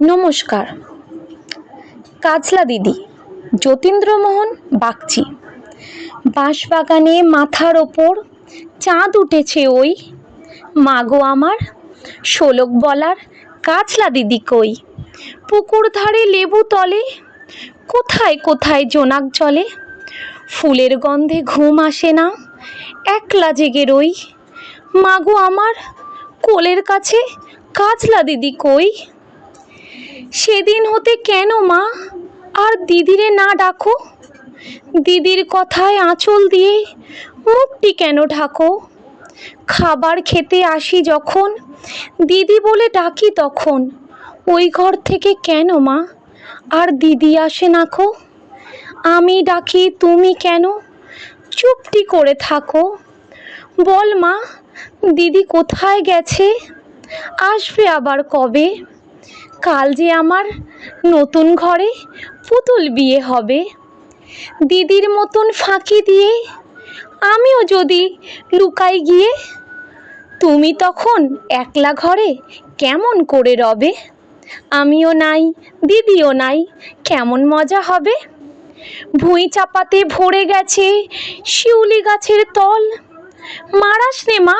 নমস্কার। কাজলা দিদি, যতীন্দ্রমোহন বাগচি। বাঁশবাগানে মাথার ওপর চাঁদ উঠেছে ওই। মাগো আমার, শোলক বলার কাজলা দিদি কই? পুকুর ধারে লেবু তলে, কোথায় কোথায় জোনাক জলে? ফুলের গন্ধে ঘুম আসে না, একলা জেগে রই। মাগো আমার, কোলের কাছে কাজলা দিদি কই? সেদিন হতে কেন মা? আর দিদিরে না ডাকো। দিদির কথায় আঁচল দিয়ে মুখটি কেন ঢাকো? খাবার খেতে আসি যখন, দিদি বলে ডাকি তখন। ওই ঘর থেকে কেন মা? আর দিদি আসে নাখো আমি ডাকি তুমি কেন? চুপটি করে থাকো। বল মা, দিদি কোথায় গেছে? আসবে আবার কবে? কাল যে আমার নতুন ঘরে পুতুল বিয়ে হবে। দিদির মতন ফাঁকি দিয়ে আমিও যদি লুকাই গিয়ে, তুমি তখন একলা ঘরে কেমন করে রবে? আমিও নাই, দিদিও নাই, কেমন মজা হবে? ভুঁই চাপাতে ভরে গেছে শিউলি গাছের তল। মারাস নে মা,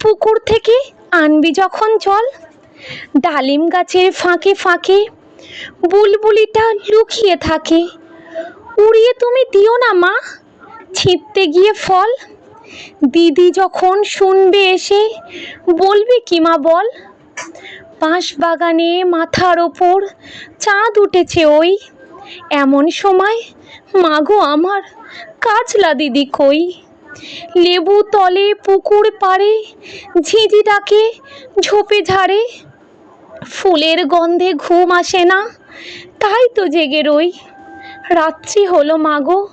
পুকুর থেকে আনবি যখন জল। ডালিম গাছের ফাঁকে ফাঁকে বুলবুলিটা লুকিয়ে থাকে। উড়িয়ে তুমি দিও না মা, ছিঁড়তে গিয়ে ফল। দিদি যখন শুনবে এসে বলবে কি মা বল? বাঁশ বাগানে মাথার ওপর চাঁদ উঠেছে ওই। এমন সময় মাগো আমার কাজলা দিদি কই? লেবু তলে পুকুর পাড়ে ঝিঁঝি ডাকে ঝোপে ঝাড়ে ফুলের গন্ধে ঘুম আসে না, তাই তো জেগে রই। রাত্রি হলো মাগো,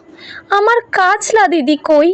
আমার কাজলা দিদি কই?